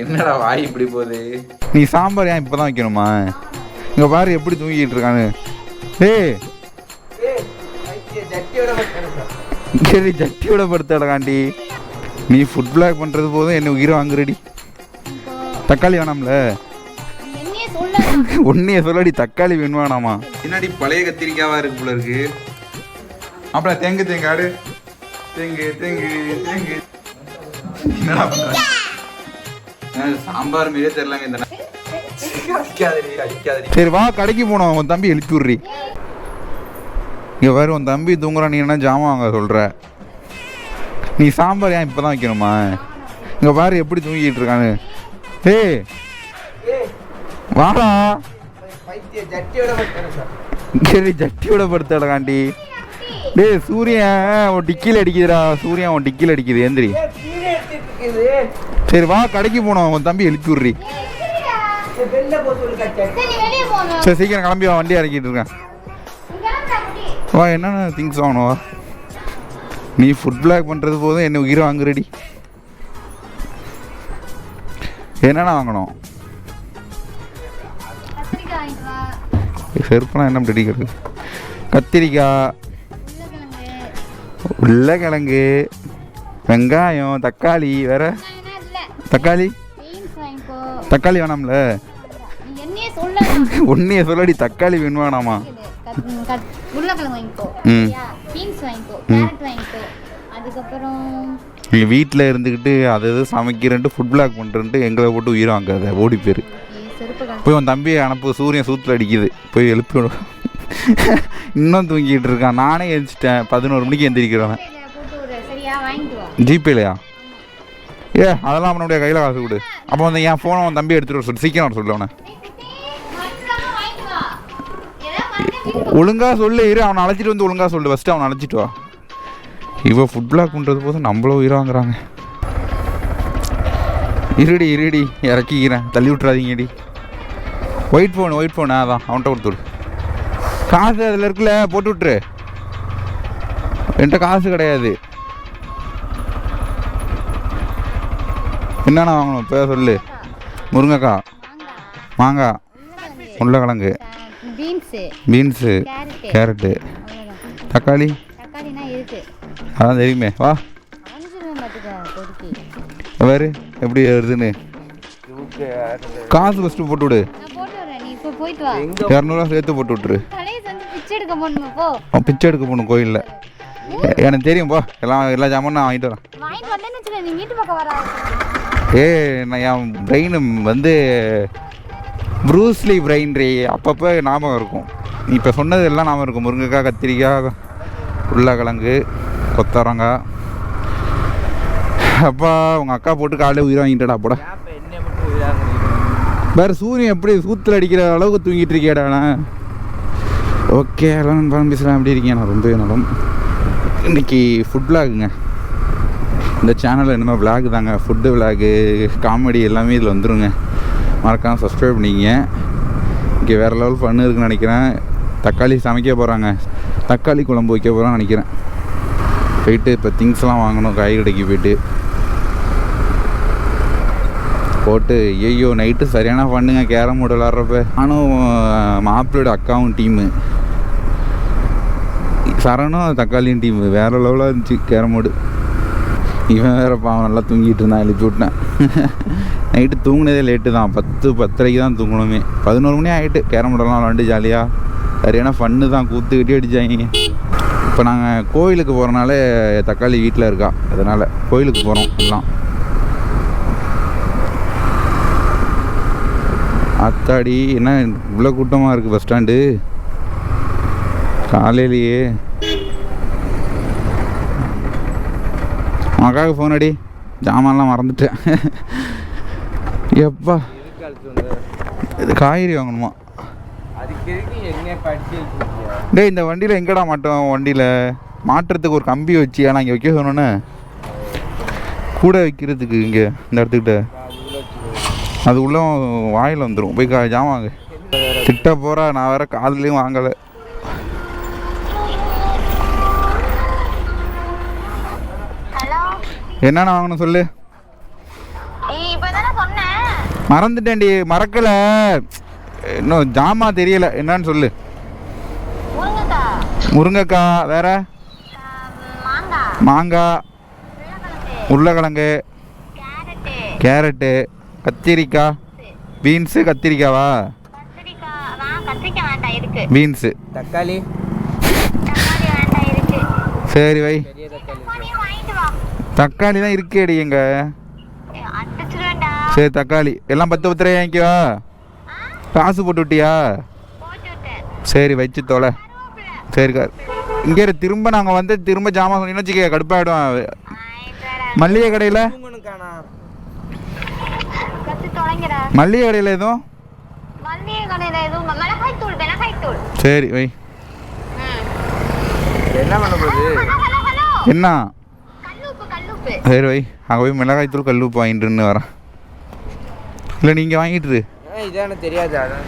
என்னடா வாய் இப்படி போகுது? நீ சாம்பார் ஏன் இப்போ தான் வைக்கணுமா? இங்கே பாரு எப்படி தூங்கிட்டு இருக்கானு. ஏய். சரி ஜட்டியோட படுத்தடகாண்டி நீ ஃபுட் பிளாக் பண்ணுறது போதும் என்ன உயிரை வாங்குறடி. தக்காளி வேணாம்ல? உன்னைய சொல்லடி தக்காளி வேணுமானாமா. பின்னாடி பழைய கத்திரிக்காவா இருக்கு போல இருக்கு. அப்புறம் தேங்கு தேங்காடு தேங்கு தேங்கு தேங்கு. என்னடா பண்ற? சாம்பார் மாரியே தெரியலங்க இந்த சரி வா கடைக்கு போனோம். உன் தம்பி எழுப்பி விட்றி. இங்க பாரு உன் தம்பி தூங்குறான். நீ என்ன ஜாமான் வாங்க சொல்ற? நீ சாம்பார் ஏன் இப்பதான் வைக்கணுமா? இங்க பாரு எப்படி தூங்கிட்டு இருக்கானு. ஏய் வாடா. சரி. ஜட்டியோட படுத்தடகாண்டி டேய் சூரியன் உன் டிக்கியில் அடிக்குதுடா. சூரியன் உன் டிக்கியில் அடிக்குது. ஏந்திரி. சரி வா கடைக்கு போனோம். உன் தம்பி எழுப்பி விட்றி. சரி சீக்கிரம் கிளம்பி வா வண்டி இறக்கிட்டு இருக்கேன். வா என்னென்ன திங்ஸ் வாங்கணும் வா. நீ ஃபுட் பிளாக் பண்ணுறது போதும் என்ன உயிரை வாங்குறடி. என்னென்ன வாங்கணும்? செருப்பெல்லாம் என்ன பிடிக்கிறது கத்திரிக்காய் உருளைக்கிழங்கு வெங்காயம் தக்காளி வேற தக்காளி? தக்காளி வேணாம்ல. உன்னைய சொல்லடி தக்காளி வேணுமானாமா உருளைக்கிழங்கு வாங்கிக்கோ. ம். பீன்ஸ் வாங்கிக்கோ கேரட் வாங்கிக்கோ. அதுக்கப்புறம் நீங்கள் வீட்டில் இருந்துக்கிட்டு அது எது சமைக்கிறேன்ட்டு ஃபுட் பிளாக் பண்ணுறேன்ட்டு எங்களை போட்டு உயிரை வாங்காத ஓடி போயிரு. போய் உன் தம்பியை அனுப்பு சூரியன் சூத்தில் அடிக்குது. போய் எழுப்பி விடு. இன்னும் தூங்கிட்டு இருக்கான். நானே எழுந்திச்சிட்டேன் பதினோரு மணிக்கு எந்திரிக்கிறவன். ஜிபேலையா ஏ அதெல்லாம் அவனுடைய கையில் காசு கொடு. அப்போ வந்து என் ஃபோனை அவன் தம்பி எடுத்துகிட்டு வர சொல்லு. சீக்கிரம் வர சொல்லு அவனை. ஒழுங்காக சொல்லு இரு. அவனை அழைச்சிட்டு வந்து ஒழுங்காக சொல்லு. ஃபஸ்ட்டு அவனை அழைச்சிட்டு வா. இவன் ஃபுட் பிளாக் பண்ணுறது போதும் நம்மளும் உயிர் வாங்குறாங்க இருடி இருடி. இறக்கிக்கிறேன். தள்ளி விட்றாதீங்கடி ஒயிட் ஃபோன் ஒயிட் ஃபோன் அதான். அவன்கிட்ட கொடுத்துடு காசு அதில் இருக்குல்ல போட்டு விட்ரு என்கிட்ட காசு கிடையாது. என்னென்ன வாங்கணும்? இப்போ சொல்லு. முருங்கைக்காய் மாங்காய் உருளைக்கிழங்கு. பீன்ஸு. பீன்ஸு. கேரட்டு. தக்காளி? தக்காளினா இருக்கு அதான் தெரியுமே. வா. வேறு எப்படி வருதுன்னு. காசு ஃபஸ்ட்டு போட்டு விடு. நான் போட்டு வரேன் நீ இப்போ போயிட்டு வா. இரநூறுவா சேர்த்து போட்டு வந்து பிச்சை எடுக்க போகணுமா கோயிலில். எனக்கு தெரியும் போ. எல்லாம் எல்லா ஜாமானும் நான் வாங்கிட்டு வரேன். ஏ நான் என் பிரெயின் வந்து ப்ரூஸ்லி பிரெயின்றி அப்பப்போ ஞாபகம் இருக்கும். இப்போ சொன்னது எல்லாம் ஞாபகம் இருக்கும். முருங்கைக்காய் கத்திரிக்காய் உருளைக்கிழங்கு கொத்தரங்காய் அப்பா உங்கள் அக்கா போட்டு காலையில் உயிரை வாங்கிட்டடா போட. வேறு சூரியன் எப்படி சூத்தில் அடிக்கிற அளவுக்கு தூங்கிட்டு இருக்கியாடா ஓகே எல்லாம் படம் பேசுகிறேன் எப்படி இருக்கேன் நான் ரொம்பவே நலம் இன்னைக்கு ஃபுட் விலாகுங்க இந்த சேனலில் என்னமோ விளாக் தாங்க. ஃபுட்டு விளாகு காமெடி எல்லாமே இதில் வந்துருங்க. மறக்காமல் சப்ஸ்கிரைப் பண்ணிக்கங்க. இங்கே வேறு லெவல் ஃபன்னு இருக்குன்னு நினைக்கிறேன். தக்காளி சமைக்க போகிறாங்க தக்காளி குழம்பு வைக்க போகிறான்னு நினைக்கிறேன். போயிட்டு இப்போ திங்ஸ்லாம் வாங்கணும். காய்கடைக்கு போயிட்டு. போட்டு ஐயோ நைட்டு சரியான பண்ணுங்க கேரம் போர்டு விளாட்றப்ப நானும் மாப்பிளோட அக்காவும் டீமு சரணும் தக்காளியும் டீமு வேறு லெவலாக இருந்துச்சு கேரம் போர்டு. இவன் வேற பாவம் நல்லா தூங்கிட்டு இருந்தான் எழுப்பி விட்டேன். நைட்டு தூங்கினதே லேட்டு தான். பத்து பத்தரைக்கு தான் தூங்கணுமே. பதினோரு மணி ஆகிட்டு கேரம் போர்டெல்லாம் விளாண்டு ஜாலியாக சரியான ஃபன்னு தான். கூத்து கட்டி இப்போ நாங்கள் கோயிலுக்கு போகிறனால தக்காளி வீட்டில் இருக்கா. அதனால் கோயிலுக்கு போகிறோம் எல்லாம். அத்தாடி என்ன இவ்வளோ கூட்டமாக இருக்குது பஸ் ஸ்டாண்டு காலையிலேயே. உன் ஃபோன் அடி. ஜாமான்லாம் மறந்துட்டேன். எப்பா? இது காய்கறி வாங்கணுமா? டேய் இந்த வண்டியில் எங்கடா மாட்டோம் வண்டியில்? மாட்டுறதுக்கு ஒரு கம்பி வச்சு ஆனால் இங்கே வைக்க சொன்னோன்னே கூட வைக்கிறதுக்கு இங்கே இந்த இடத்துக்கிட்ட. அது உள்ள வாயில் வந்துடும் போய் கா- ஜாமான் திட்ட போகிறா நான் வேற காதுலேயும் வாங்கலை. என்னென்ன வாங்கணும் சொல்லு. மறந்துட்டேன்டி மறக்கல. இன்னும் ஜாமா தெரியல. என்னன்னு சொல்லு. முருங்கக்காய் வேற? மாங்காய் உருளைக்கிழங்கு. கேரட்டு. கத்திரிக்காய் பீன்ஸு கத்திரிக்காவா? பீன்ஸு. தக்காளி. தக்காளி வேண்டாம் இருக்கு சரி வை பெரிய தக்காளி இருக்கு. தக்காளியும் வாங்கிட்டு வா தக்காளி தான் இருக்கேடி எங்க. சரி தக்காளி. எல்லாம் பத்து பத்து ரூபாய் வாங்கிக்கவா காசு போட்டு விட்டியா சரி வச்சு தொலை. கருவேப்பிலை சரி கா இங்கே திரும்ப நாங்கள் வந்து திரும்ப ஜாமான் சொன்னீங்கன்னு வச்சுக்க கடுப்பாயிடும். மல்லிகை கடையில்? மல்லிகை கடையில் எதுவும்? சரி வை. என்ன என்ன? சரி வை. அங்கே போய் மிளகாய்த்தூள் கல் உப்பு வாங்கிட்டுன்னு வரேன். இல்லை நீங்கள் வாங்கிட்டு இதான் தெரியாது அதான்.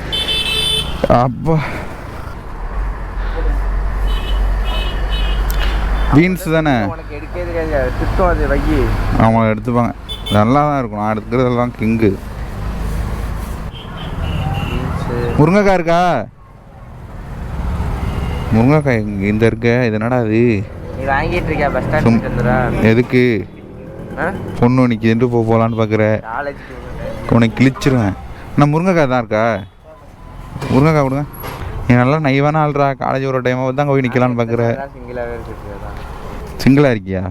அப்பா. பீன்ஸ் தானே? ஆமாம் எடுத்துப்பாங்க. நல்லா தான் இருக்கும். நான் எடுத்துக்கிறதெல்லாம் கிங்கு. முருங்கைக்காய் இருக்கா? முருங்கைக்காய் இங்க இந்த இருக்க. இது என்னடா அது நீ வாங்கிட்டு இருக்கியா பஸ் ஸ்டாண்ட் வந்துடா. எதுக்கு? பொண்ணு நிற்கிதுன்ட்டு போக போகலான்னு பார்க்குற காலேஜ் உனக்கு கிழிச்சிருவேன். நான் முருங்கைக்காய் தான் இருக்கா? முருங்கைக்காய் கொடுங்க. நீ நல்லா நைவான ஆள்றா. காலேஜ் ஒரு டைமாக தான் அங்கே போய் நிற்கலான்னு பார்க்குற சிங்கிளாக இருக்கியா?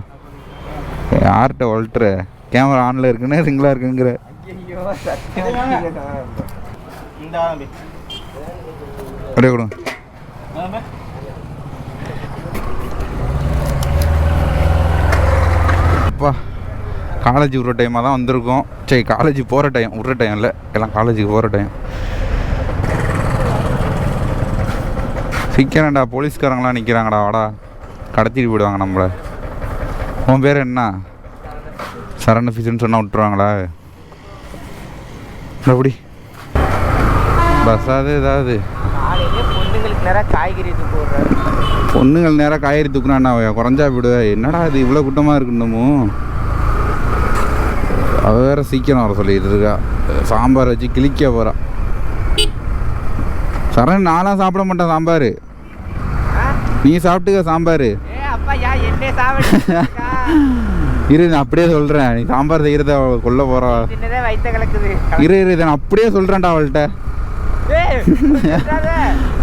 யார்கிட்ட ஒல்ட்டுற கேமரா ஆனில் இருக்குன்னு சிங்கிளாக இருக்குங்கிற. அப்படியே கொடுங்க. அப்பா காலேஜ் விட்ற டைமாக தான் வந்திருக்கோம். சரி காலேஜ் போகிற டைம் விட்ற டைம் இல்லை. எல்லாம் காலேஜுக்கு போகிற டைம் சிக்கிறேன்டா போலீஸ்காரங்களாம் நிற்கிறாங்கடா வாடா. கடத்திட்டு போயிடுவாங்க நம்மளை. உன் பேர் என்ன? சரண் ஃபீஸ்னு சொன்னால் விட்டுருவாங்களா எப்படி பஸ்ஸாவது ஏதாவது நேரம் காய்கறி இது போடுறாரு பொண்ணுங்கள் நேராக காய்கறி தூக்குனா குறைஞ்சா விடுவ என்னடா இது இவ்வளோ கூட்டமாக இருக்குன்னு அவ வேற சீக்கிரம் வர சொல்லிட்டு இருக்கா. சாம்பார் வச்சு கிழிக்க போறா. சரண் நான்லாம் சாப்பிட மாட்டேன் சாம்பார். நீ சாப்பிட்டுக்க சாம்பார். இரு நான் அப்படியே சொல்கிறேன் நீ சாம்பார் செய்கிறத அவ கொல்ல போகிறா இரு இரு இதை நான் அப்படியே சொல்கிறேன்டா அவள்கிட்ட.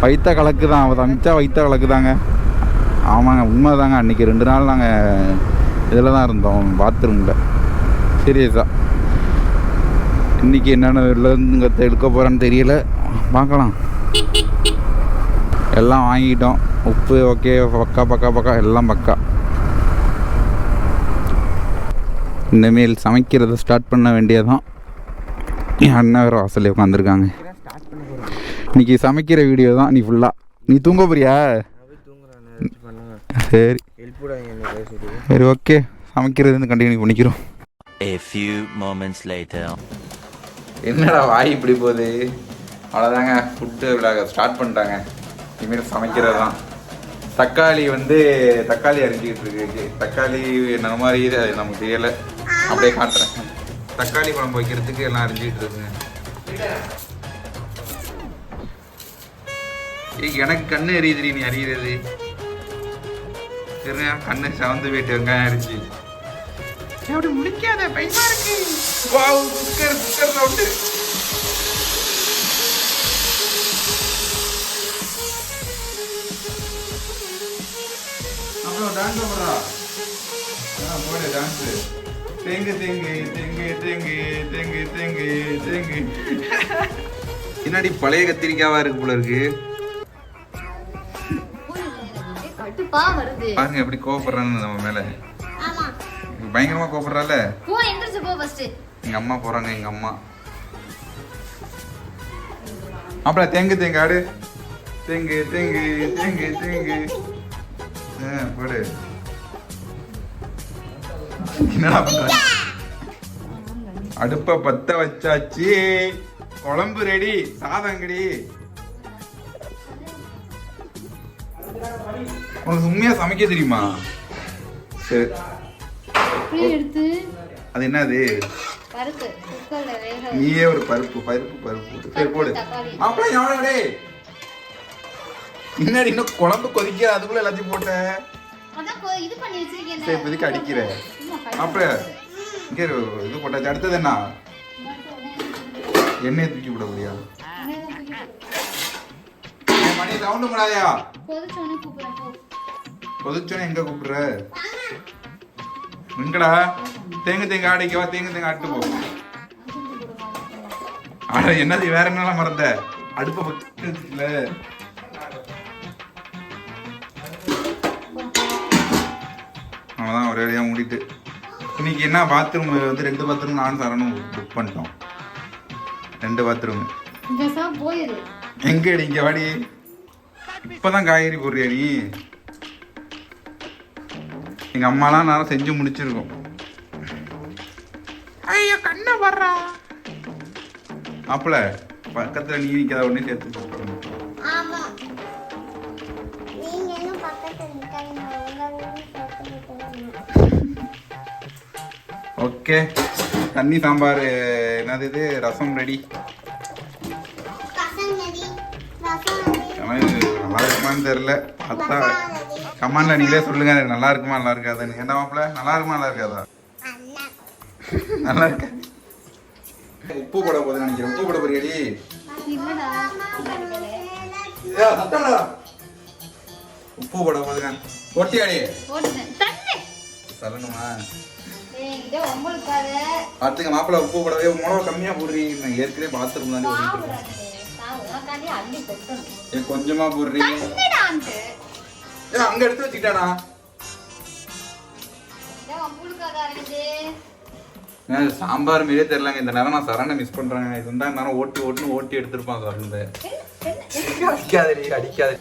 வைத்த கலக்கு தான். அவள் சமைச்சா வைத்த கலக்கு தாங்க. ஆமாங்க உண்மை தாங்க அன்றைக்கி ரெண்டு நாள் நாங்கள் இதில் தான் இருந்தோம் பாத்ரூமில் சீரியஸாக இன்றைக்கி என்னென்ன இல்லைங்கிறத எடுக்க போகிறேன்னு தெரியல. பார்க்கலாம். எல்லாம் வாங்கிட்டோம். உப்பு ஓகே பக்கா பக்கா பக்கா எல்லாம் பக்கா. இனிமேல் சமைக்கிறத ஸ்டார்ட் பண்ண வேண்டியதான் என் அண்ணன் வேறு வாசலே உட்காந்துருக்காங்க இன்னைக்கு சமைக்கிற வீடியோ தான். நீ ஃபுல்லாக நீ தூங்க போறியா? சரி. சரி ஓகே சமைக்கிறது வந்து கண்டினியூ பண்ணிக்கிறோம். A few moments later. என்னடா வாய் இப்படி போகுது? அவ்வளோதாங்க ஃபுட்டு விழாக ஸ்டார்ட் பண்ணிட்டாங்க. இனிமேல் சமைக்கிறது தான். தக்காளி வந்து தக்காளி அரிஞ்சிக்கிட்டு இருக்கு. தக்காளி என்ன மாதிரி அது நமக்கு தெரியல. அப்படியே காட்டுறேன். தக்காளி குழம்பு வைக்கிறதுக்கு எல்லாம் அரிஞ்சிக்கிட்டு இருக்குங்க எனக்கு கண்ணு எரியுதுடி நீ அறிகிறது இருங்க கண்ணு சவந்து போயிட்டு வெங்காயம் அரிஞ்சு. அப்படி முடிக்காத பயமா இருக்கு. Wow cooker cooker sound. அப்புறம் டான்ஸ் போடுறா. போடு டான்ஸ் தேங்கு தேங்கு தேங்கு தேங்கு தேங்கு தேங்கு தேங்கு. பின்னாடி பழைய கத்திரிக்காவா இருக்கு போல இருக்கு. கட்டுப்பா வருது. பாருங்க எப்படி கோவப்படுறான்னு நம்ம மேல. ஆமா. பயங்கரமா கோவப்படுறால? போ எந்திரிச்சு போ ஃபர்ஸ்ட் எங்க அம்மா போறாங்க எங்க அம்மா. அப்புறம் தேங்கு தேங்கு ஆடு. தேங்கு தேங்கு தேங்கு தேங்கு. போடு. என்னடா பண்ற? அடுப்ப பத்த வச்சாச்சு. குழம்பு ரெடி சாதங்கடி உனக்கு உண்மையா சமைக்க தெரியுமா? சரி அப்படியே எடுத்து. அது என்னது? நீயே ஒரு பருப்பு பருப்பு பருப்பு. சரி போடு. எவ்வளோ டே முன்னாடி இன்னும் குழம்பு கொதிக்க அதுக்குள்ள எல்லாத்தையும் போட்டேன் சரி இப்போதைக்கு அடிக்கிற. மாப்பிள்ள இங்கே இது போட்டாச்சு. அடுத்தது என்ன? எண்ணெயை தூக்கி விட முடியா மணி சவுண்டு முடியாதயா கொதிச்சோன்னே எங்க கூப்பிடுற? எங்கடா? தேங்கு தேங்க ஆடிக்கவா தேங்கு தேங்க ஆட்டு போ. ஆட என்னது வேற என்னலாம் மறந்த? அடுப்ப பக்கத்துல அவ்வளோதான் ஒரே வழியாக மூடிட்டு. இன்னைக்கு என்ன பாத்ரூம் வந்து ரெண்டு பாத்ரூம் நானும் சரணும் புக் பண்ணிட்டோம். ரெண்டு பாத்ரூம் எங்க இங்க வாடி? இப்பதான் காய்கறி போடுறியா நீ? எங்க அம்மாலாம் நேரம் செஞ்சு முடிச்சிருக்கோம். ஐயோ கண்ணை வர்றா. மாப்பிள பக்கத்துல நீ நிக்காத உடனே சேர்த்து ஓகே. தண்ணி சாம்பார் என்னது இது? ரசம் ரெடி. நல்லா இருக்குமான்னு தெரியல. பார்த்தா கமாண்ட்ல நீங்களே சொல்லுங்க நல்லா இருக்குமா நல்லா இருக்காதுன்னு. என்ன மாப்பிள? நல்லா இருக்குமா நல்லா இருக்காதா? நல்லா இருக்கு? உப்பு போட போகுது நினைக்கிறேன். உப்பு போட போறியடி. உப்பு போட போகுதுங்க ஒட்டியாடி சொல்லணுமா பார்த்துங்க மாப்பிள்ள உப்பு போடவே மிளகா கம்மியா போடுறீ நான் ஏற்கனவே பாத்ரூம் ஏ கொஞ்சமா போடுறீ தண்ணிடான்ட்டு ஏ அங்க எடுத்து வச்சுக்கிட்டானா? ஏன் சாம்பார் மாரியே தெரியலங்க. இந்த நேரம் நான் சரணை மிஸ் பண்றேங்க. இது தான் நேரம் ஓட்டி ஓட்டுன்னு ஓட்டி எடுத்திருப்பான் சரணை அடிக்காதடி அடிக்காத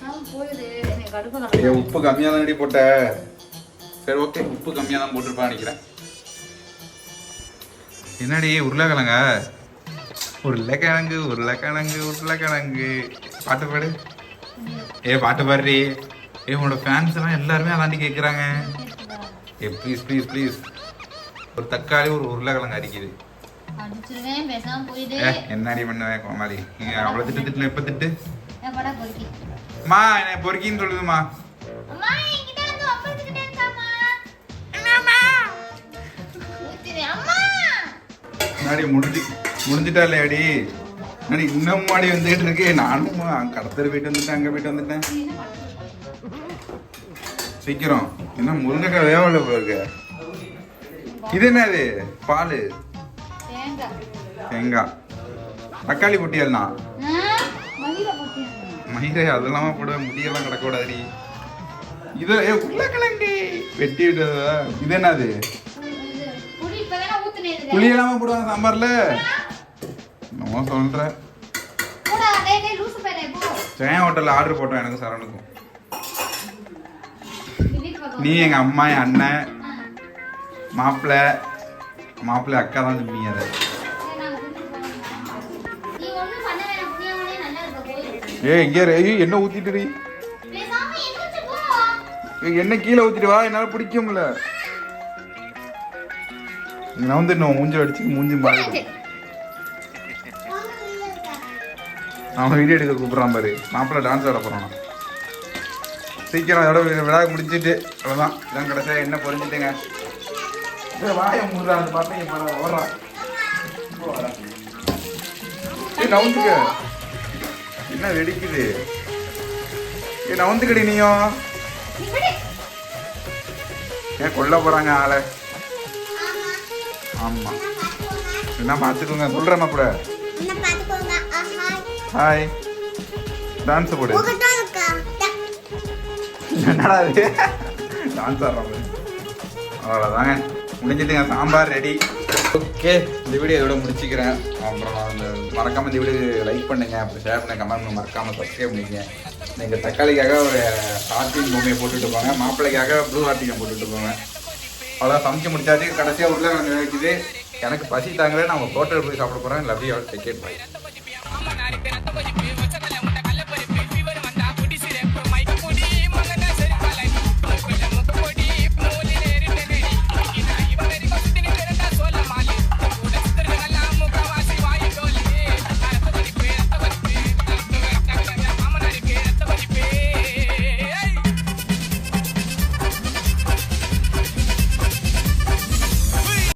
ஏ உப்பு கம்மியா தானடி போட்ட? சரி ஓகே. உப்பு கம்மியா தான் போட்டிருப்பான் நினைக்கிறேன். என்னடி உருளைக்கிழங்க? உருளைக்கிழங்கு உருளைக்கிழங்கு உருளைக்கிழங்கு. பாட்டு பாடு. ஏ பாட்டு பாடுறி ஏ உன்னோட ஃபேன்ஸ் எல்லாம் எல்லாருமே அதாண்டி கேட்குறாங்க ஏ ப்ளீஸ் ப்ளீஸ் ப்ளீஸ் ஒரு தக்காளி ஒரு உருளைக்கிழங்கு ஏ என்னடி பண்ணுவேன் கோமாளி? அவ்வளோ திட்டு திட்டு எப்போ திட்டு? மா என்ன பொறுக்கின்னு சொல்லுதுமா. முடிஞ்சு முடிஞ்சிட்டா இல்லையாடி இன்னும் மாடி வந்துகிட்டு இருக்கு. நானும் கடத்தல் போயிட்டு வந்துட்டேன் அங்கே போயிட்டு வந்துட்டேன். சீக்கிரம். என்ன முருங்கைக்காய் வேவல இருக்கு. இது என்னது? பால். தேங்காய். தக்காளி பொட்டியல்னா? மயிரை அதெல்லாமா போட முடியெல்லாம் கிடக்க கூடாதுடி இது ஏ உருளைக்கிழங்கு. வெட்டி விட்டதா? இது என்னது? புளி எல்லாம போடுவாங்க சாம்பார்ல? நம்ம சொல்ற. ஜெயம் ஹோட்டல்ல ஆர்டர் போட்டோம் எனக்கு சரணுக்கும் நீ எங்கள் எங்க அம்மா என் அண்ணன் மாப்பிள்ள மாப்பிள்ளை மாப்பிள்ளை அக்கா தான் திம்பிங்க அதை சரி, நாங்க ஏய் இங்கே என்ன ஊத்திட்டு என்ன கீழே ஊத்திட்டு வா என்னால பிடிக்க முடியல. நான் வந்து இன்னும் மூஞ்சி அடிச்சு மூஞ்சி மாறி அவன் வீடியோ எடுக்க கூப்பிட்றான் பாரு. மாப்பிள்ளை டான்ஸ் ஆட போறான். சீக்கிரம் அதோட விழா முடிச்சிட்டு அவ்வளோதான் இதான் கடைசியாக என்ன பொறிஞ்சிட்டுங்க ஏய், வாயை மூடுறா அந்த பார்த்தீங்க ஏய் நவுந்துக்க. என்ன வெடிக்குது? ஏய் நவுந்துக்கடி நீயும். ஏன் கொல்ல போறாங்க ஆளை. ஆமா. என்ன பார்த்துக்கோங்க சொல்கிறேன் ஆஹா. ஹாய் டான்ஸ் போடு. என்னடா இது? டான்ஸ் ஆடுறோம் அவ்வளோதாங்க முடிஞ்சிட்டுங்க சாம்பார் ரெடி ஓகே இந்த வீடியோ இதோட முடிச்சுக்கிறேன். அப்புறம் அந்த மறக்காம இந்த வீடியோ லைக் பண்ணுங்க அப்புறம் ஷேர் பண்ணுங்க கமெண்ட் பண்ணுங்க மறக்காம சப்ஸ்கிரைப் பண்ணிக்கங்க. நீங்கள் தக்காளிக்காக ஒரு ஹார்ட்டின் பொம்மையை போட்டுட்டு போங்க மாப்பிள்ளைக்காக ப்ளூ ஹார்ட்டின் போட்டுட்டு போங்க அவ்வளோ சமைச்சு முடிச்சாச்சு. கடைசியாக உள்ள எனக்கு பசி தாங்கல நான் ஹோட்டல் போய் சாப்பிட போகிறேன் love you all take bye